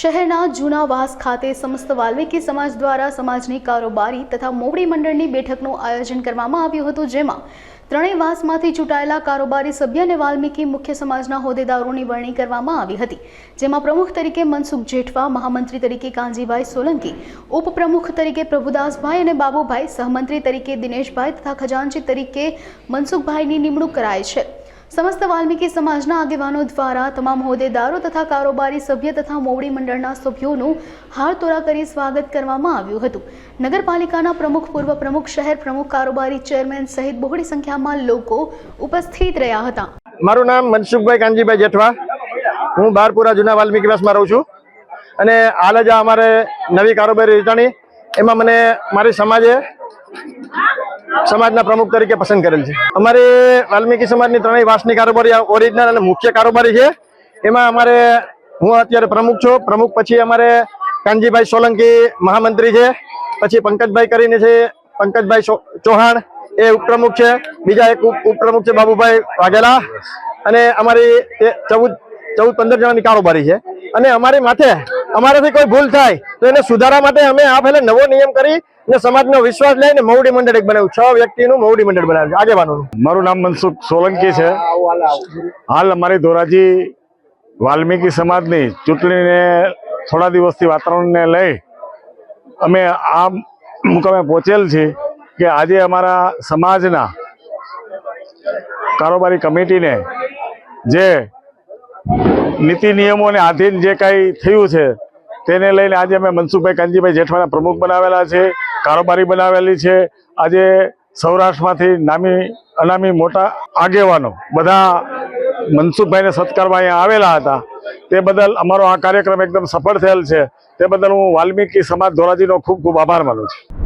શહેરના જૂના વાસ ખાતે સમસ્ત વાલ્મીકી સમાજ દ્વારા સમાજની કારોબારી તથા મોવડી મંડળની બેઠકનું આયોજન કરવામાં આવ્યું હતું, જેમાં ત્રણેય વાસમાંથી ચૂંટાયેલા કારોબારી સભ્ય અને વાલ્મીકી મુખ્ય સમાજના હોદ્દેદારોની વરણી કરવામાં આવી હતી, જેમાં પ્રમુખ તરીકે મનસુખ જેઠવા, મહામંત્રી તરીકે કાંજીભાઈ સોલંકી, ઉપપ્રમુખ તરીકે પ્રભુદાસભાઈ અને બાબુભાઈ, સહમંત્રી તરીકે દિનેશભાઈ તથા ખજાનચી તરીકે મનસુખભાઈની નિમણૂક કરાઈ છે. સમસ્ત વાલ્મીકી સમાજના આગેવાનો દ્વારા તમામ હોદ્દેદારો તથા કારોબારી સભ્ય તથા મોવડી મંડળના સભ્યોનું હારતોરા કરી સ્વાગત કરવામાં આવ્યું હતું. નગરપાલિકાના પ્રમુખ, પૂર્વ પ્રમુખ, શહેર પ્રમુખ, કારોબારી ચેરમેન સહિત બહોળી સંખ્યામાં લોકો ઉપસ્થિત રહ્યા હતા. મારું નામ મનસુખભાઈ કાનજીભાઈ જેઠવા. હું બારપુરા જૂના વાલ્મીકી વાસમાં રહું છું. અને હાલ જ અમારે નવી કારોબારી રચણી એમાં મને મારી સમાજે સમાજના પ્રમુખ તરીકે પસંદ કરેલ છે. અમારે વાલ્મીકી સમાજની ત્રણેય વાસની કારોબારી ઓરિજિનલ અને મુખ્ય કારોબારી છે. એમાં અમારે હું અત્યારે પ્રમુખ છું. પ્રમુખ પછી અમારે કાનજીભાઈ સોલંકી મહામંત્રી છે. પછી પંકજભાઈ કરીને છે, પંકજભાઈ ચૌહાણ એ ઉપપ્રમુખ છે. બીજા એક ઉપ- ઉપપ્રમુખ છે બાબુભાઈ વાઘેલા. અને અમારી ચૌદ ચૌદ, પંદર જણાની કારોબારી છે. અને અમારી માથે અમારાથી કોઈ ભૂલ થાય તો એને સુધારા માટે અમે આ પહેલા નવો નિયમ કરી ને સમાજનો વિશ્વાસ લઈને મહુડી મંડળ એક બનાવ્યું. છ વ્યક્તિનું મહુડી મંડળ બનાવ્યું છે આગેવાનોનું. મારું નામ મનસુખ સોલંકી છે. હાલ અમારી ધોરાજી વાલ્મીકી સમાજની ચૂંટણીને થોડા દિવસથી વાતાવરણને લઈ અમે આ મુકામે પહોંચેલ છીએ કે આજે અમારા સમાજના કારોબારી કમિટીને જે નીતિ નિયમોને આધીન જે કાંઈ થયું છે, તેને લઈને આજે અમે મનસુખભાઈ કાનજીભાઈ જેઠવાના પ્રમુખ બનાવેલા છે, કારોબારી બનાવેલી છે. આજે સૌરાષ્ટ્રમાંથી નામી, અનામી મોટા આગેવાનો બધા મનસુખભાઈને સત્કારમાં અહીંયા આવેલા હતા. તે બદલ અમારો આ કાર્યક્રમ એકદમ સફળ થયેલ છે. તે બદલ હું વાલ્મીકી સમાજ ધોરાજીનો ખૂબ ખૂબ આભાર માનું છું.